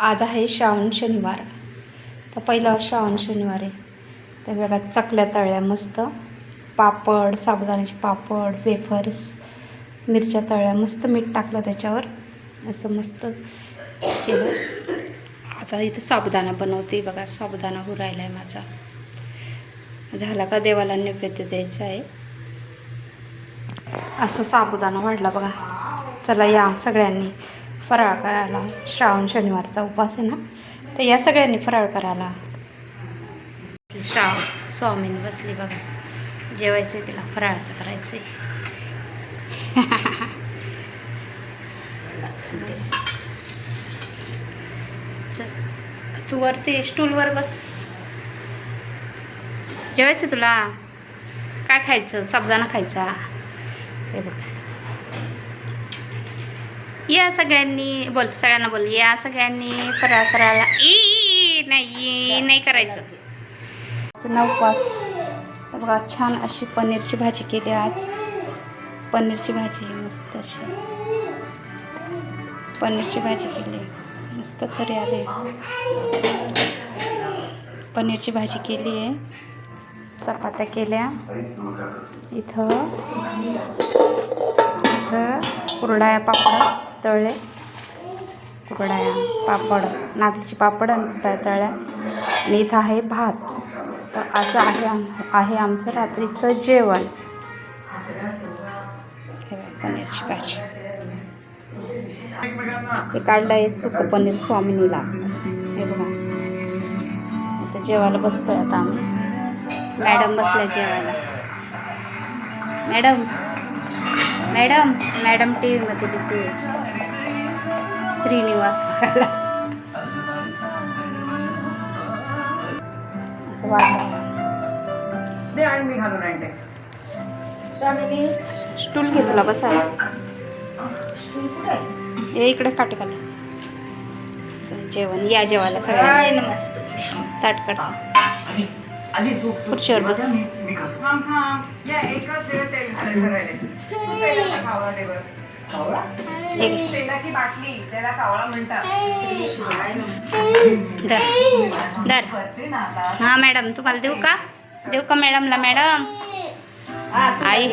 आज आहे श्रावण शनिवार. तर पहिला श्रावण शनिवार आहे. तर बघा चकल्या तळल्या मस्त. पापड साबुदाण्याचे पापड वेफर्स मिरच्या तळल्या मस्त मीठ टाकलं त्याच्यावर. असं मस्त केलं. आता इथं साबुदाणा बनवते. बघा साबुदाणा हुरायला आहे माझा. झाला का देवाला नैवेद्य द्यायचा आहे? असं साबुदाणा वाढला बघा. चला या सगळ्यांनी. फराळ करायला. श्रावण शनिवारचा उपवास आहे ना? तर या सगळ्यांनी फराळ करायला. श्रावण स्वामीन बसली बघा. जेवायचं आहे तिला फराळाचं करायचं आहे चल तू वरती स्टूलवर बस. जेवायचं तुला? काय खायचं? साबुदाणा खायचा? हे बघ. या सगळ्यांनी बोल सगळ्यांना बोल. या सगळ्यांनी फराळ करायला ई नाही नाही करायचं. आजचा उपवास बघा छान अशी पनीरची भाजी केली आज. पनीरची भाजी मस्त अशी. पनीरची भाजी केली. मस्त तरी आले. पनीरची भाजी केली आहे. चपात्या केल्या. इथं इथं कुरडाया पापड. तळले कुरडाया पापड नागलीचे पापड आणि कुरड्या तळल्या आणि इथं आहे भात. तर असं आहे आम आहे आमचं रात्रीचं जेवण. हे पनीरची भाजी. हे काढलं आहे सुकं पनीर स्वामिनीला. हे बघा. आता जेवायला बसतोय आता आम्ही. मॅडम बसल्या जेवायला. मॅडम मॅडम मॅडम टी व्हीमध्ये तिचे श्रीनिवास बघायला स्टूल घे तुला बसायला ये इकडे काटे खाली जेवण या जेवायला सगळ्यांना. ताट काढ आधी तू खुर्चीवर बस. मी मी घालतो. थांब थांब. या एकच दिवस तेल घालायचं राहिले तेलाचा कावळा दे बरं. कावळा? हे घे. तेलाची बाटली त्याला कावळा म्हणतात. धर धर. करते ना आता. हां मॅडम तुम्हाला देऊ का? देऊ का मॅडमला मॅडम? आई.